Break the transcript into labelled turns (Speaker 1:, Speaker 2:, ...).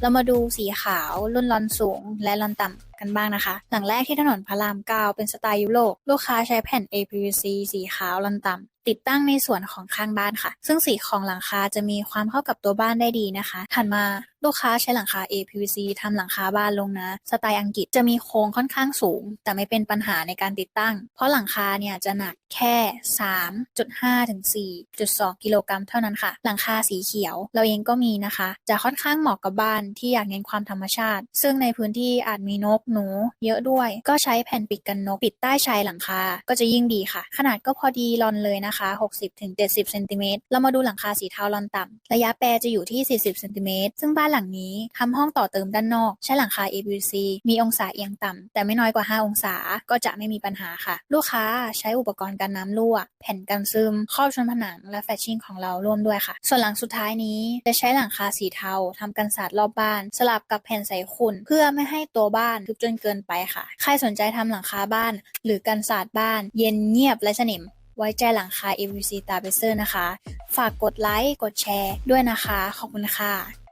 Speaker 1: เรามาดูสีขาวรุ่นรอนสูงและรอนต่ำกันบ้างนะคะ หลังแรกที่ถนนพระราม9เป็นสไตล์ยุโรปลูกค้าใช้แผ่น APVC สีขาวลอนต่ำติดตั้งในส่วนของข้างบ้านค่ะ ซึ่งสีของหลังคาจะมีความเข้ากับตัวบ้านได้ดีนะคะ ถัดมาลูกค้าใช้หลังคา APVC ทำหลังคาบ้านลงนะ สไตล์อังกฤษจะมีโครงค่อนข้างสูง แต่ไม่เป็นปัญหาในการติดตั้ง เพราะหลังคาเนี่ยจะหนักแค่ 3.5ถึง4.2 กิโลกรัมเท่านั้นค่ะ หลังคาสีเขียวเราเองก็มีนะคะ จะค่อนข้างเหมาะกับบ้านที่อยากเน้นความธรรมชาติ ซึ่งในพื้นที่อาจมีนกหนู เยอะด้วย ก็ใช้แผ่นปิดกันนกปิดใต้ชายหลังคา ก็จะยิ่งดีค่ะ ขนาดก็พอดีรอนเลยนะคะ 60ถึง70เซนติเมตรเรามาดูหลังคาสีเทารอนต่ำระยะแปรจะอยู่ที่ 40เซนติเมตรซึ่งบ้านหลังนี้ทำห้องต่อเติมด้านนอก ใช้หลังคา APVC มีองศาเอียงต่ำแต่ไม่น้อยกว่า 5 องศาก็จะไม่มีปัญหาค่ะ ลูกค้าใช้อุปกรณ์กันน้ำรั่ว แผ่นกันซึมครอบชั้นผนังและแฟชชิ่งของเราร่วมด้วยค่ะ ส่วนหลังสุดท้ายนี้จะใช้หลังคาสีเทาทำกันสาดรอบบ้าน สลับกับแผ่นใสขุ่นเพื่อไม่ให้ตัวบ้านทึบจนเกินไปค่ะ ใครสนใจทำหลังคาบ้าน หรือกันสตร์บ้าน เย็นเงียบและสนิม ไว้ใจหลังคา EVC ตาเบเซอร์นะคะ ฝากกดไลค์ กดแชร์ด้วยนะคะ ขอบคุณค่ะ